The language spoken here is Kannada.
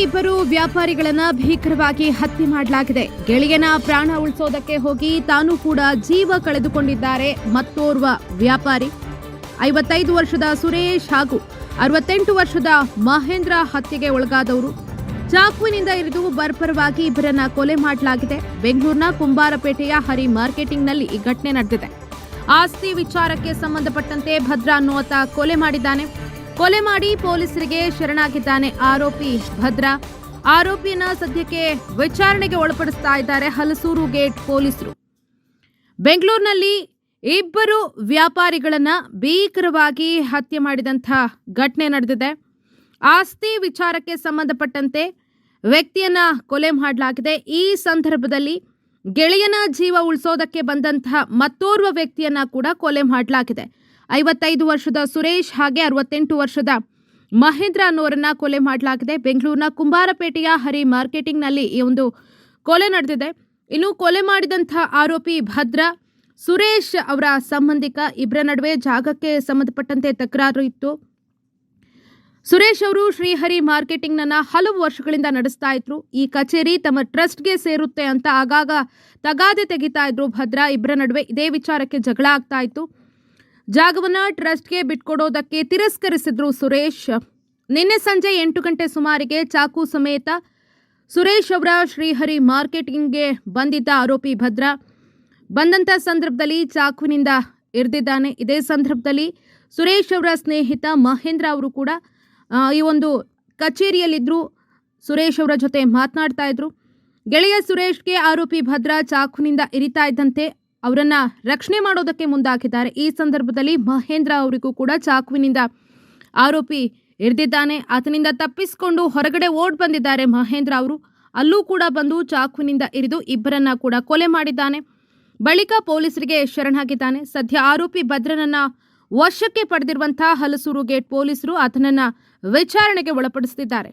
ಇಬ್ಬರು ವ್ಯಾಪಾರಿಗಳನ್ನ ಭೀಕರವಾಗಿ ಹತ್ಯೆ ಮಾಡಲಾಗಿದೆ. ಗೆಳೆಯನ ಪ್ರಾಣ ಉಳಿಸೋದಕ್ಕೆ ಹೋಗಿ ತಾನು ಕೂಡ ಜೀವ ಕಳೆದುಕೊಂಡಿದ್ದಾರೆ. ಮತ್ತೋರ್ವ ವ್ಯಾಪಾರಿ. ಐವತ್ತೈದು ವರ್ಷದ ಸುರೇಶ್ ಹಾಗೂ ಅರವತ್ತೆಂಟು ವರ್ಷದ ಮಹೇಂದ್ರ ಹತ್ಯೆಗೆ ಒಳಗಾದವರು. ಚಾಕುವಿನಿಂದ ಇರಿದು ಬರ್ಬರವಾಗಿ ಇಬ್ಬರನ್ನ ಕೊಲೆ ಮಾಡಲಾಗಿದೆ. ಬೆಂಗಳೂರಿನ ಕುಂಬಾರಪೇಟೆಯ ಹರಿ ಮಾರ್ಕೆಟಿಂಗ್ನಲ್ಲಿ ಈ ಘಟನೆ ನಡೆದಿದೆ. ಆಸ್ತಿ ವಿಚಾರಕ್ಕೆ ಸಂಬಂಧಪಟ್ಟಂತೆ ಭದ್ರಾ ಅನ್ನುವತ ಕೊಲೆ ಮಾಡಿದ್ದಾನೆ. ಕೊಲೆ ಮಾಡಿ ಪೊಲೀಸರಿಗೆ ಶರಣಾಗಿದ್ದಾನೆ ಆರೋಪಿ ಭದ್ರಾ. ಆರೋಪಿಯನ್ನ ಸದ್ಯಕ್ಕೆ ವಿಚಾರಣೆಗೆ ಒಳಪಡಿಸ್ತಾ ಇದ್ದಾರೆ ಹಲಸೂರು ಗೇಟ್ ಪೊಲೀಸರು. ಬೆಂಗಳೂರಿನಲ್ಲಿ ಇಬ್ಬರು ವ್ಯಾಪಾರಿಗಳನ್ನ ಭೀಕರವಾಗಿ ಹತ್ಯೆ ಮಾಡಿದಂಥ ಘಟನೆ ನಡೆದಿದೆ. ಆಸ್ತಿ ವಿಚಾರಕ್ಕೆ ಸಂಬಂಧಪಟ್ಟಂತೆ ವ್ಯಕ್ತಿಯನ್ನ ಕೊಲೆ ಮಾಡಲಾಗಿದೆ. ಈ ಸಂದರ್ಭದಲ್ಲಿ ಗೆಳೆಯನ ಜೀವ ಉಳಿಸೋದಕ್ಕೆ ಬಂದಂತಹ ಮತ್ತೋರ್ವ ವ್ಯಕ್ತಿಯನ್ನ ಕೂಡ ಕೊಲೆ ಮಾಡಲಾಗಿದೆ. ಐವತ್ತೈದು ವರ್ಷದ ಸುರೇಶ್ ಹಾಗೆ ಅರವತ್ತೆಂಟು ವರ್ಷದ ಮಹೇಂದ್ರ ಅನ್ನೋರನ್ನ ಕೊಲೆ ಮಾಡಲಾಗಿದೆ. ಬೆಂಗಳೂರಿನ ಕುಂಬಾರಪೇಟೆಯ ಹರಿ ಮಾರ್ಕೆಟಿಂಗ್ನಲ್ಲಿ ಈ ಒಂದು ಕೊಲೆ ನಡೆದಿದೆ. ಇನ್ನು ಕೊಲೆ ಮಾಡಿದಂಥ ಆರೋಪಿ ಭದ್ರ, ಸುರೇಶ್ ಅವರ ಸಂಬಂಧಿಕ ಇಬ್ಬರ ನಡುವೆ ಜಾಗಕ್ಕೆ ಸಂಬಂಧಪಟ್ಟಂತೆ ತಕರಾರು ಇತ್ತು. ಸುರೇಶ್ ಅವರು ಶ್ರೀಹರಿ ಮಾರ್ಕೆಟಿಂಗ್ನನ್ನ ಹಲವು ವರ್ಷಗಳಿಂದ ನಡೆಸ್ತಾ ಇದ್ರು. ಈ ಕಚೇರಿ ತಮ್ಮ ಟ್ರಸ್ಟ್ಗೆ ಸೇರುತ್ತೆ ಅಂತ ಆಗಾಗ ತಗಾದೆ ತೆಗಿತಾ ಇದ್ರು ಭದ್ರಾ. ಇಬ್ಬರ ನಡುವೆ ಇದೇ ವಿಚಾರಕ್ಕೆ ಜಗಳ ಆಗ್ತಾ ಇತ್ತು. ಜಾಗವನ್ನ ಟ್ರಸ್ಟ್ಗೆ ಬಿಟ್ಕೊಡೋದಕ್ಕೆ ತಿರಸ್ಕರಿಸಿದ್ರು ಸುರೇಶ್. ನಿನ್ನೆ ಸಂಜೆ ಎಂಟು ಗಂಟೆ ಸುಮಾರಿಗೆ ಚಾಕು ಸಮೇತ ಸುರೇಶ್ ಅವರ ಶ್ರೀಹರಿ ಮಾರ್ಕೆಟಿಂಗ್ಗೆ ಬಂದಿದ್ದ ಆರೋಪಿ ಭದ್ರ. ಬಂದಂಥ ಸಂದರ್ಭದಲ್ಲಿ ಚಾಕುವಿನಿಂದ ಇರಿದಿದ್ದಾನೆ. ಇದೇ ಸಂದರ್ಭದಲ್ಲಿ ಸುರೇಶ್ ಅವರ ಸ್ನೇಹಿತ ಮಹೇಂದ್ರ ಅವರು ಕೂಡ ಈ ಒಂದು ಕಚೇರಿಯಲ್ಲಿದ್ದರು ಸುರೇಶ್ ಅವರ ಜೊತೆ ಮಾತನಾಡ್ತಾ ಇದ್ರು. ಗೆಳೆಯ ಸುರೇಶ್ಗೆ ಆರೋಪಿ ಭದ್ರ ಚಾಕುನಿಂದ ಇರಿತಾ ಇದ್ದಂತೆ ಅವರನ್ನ ರಕ್ಷಣೆ ಮಾಡೋದಕ್ಕೆ ಮುಂದಾಗಿದ್ದಾರೆ ಈ ಸಂದರ್ಭದಲ್ಲಿ ಮಹೇಂದ್ರ ಅವರಿಗೂ ಕೂಡ ಚಾಕುವಿನಿಂದ ಆರೋಪಿ ಹಿಡಿದಿದ್ದಾನೆ ಆತನಿಂದ ತಪ್ಪಿಸಿಕೊಂಡು ಹೊರಗಡೆ ಓಡ್ ಬಂದಿದ್ದಾರೆ ಮಹೇಂದ್ರ ಅವರು. ಅಲ್ಲೂ ಕೂಡ ಬಂದು ಚಾಕುವಿನಿಂದ ಇರಿದು ಇಬ್ಬರನ್ನ ಕೂಡ ಕೊಲೆ ಮಾಡಿದ್ದಾನೆ. ಬಳಿಕ ಪೊಲೀಸರಿಗೆ ಶರಣಾಗಿದ್ದಾನೆ. ಸದ್ಯ ಆರೋಪಿ ಭದ್ರನನ್ನ ವಶಕ್ಕೆ ಪಡೆದಿರುವಂತಹ ಹಲಸೂರು ಗೇಟ್ ಪೊಲೀಸರು ಆತನನ್ನ ವಿಚಾರಣೆಗೆ ಒಳಪಡಿಸುತ್ತಿದ್ದಾರೆ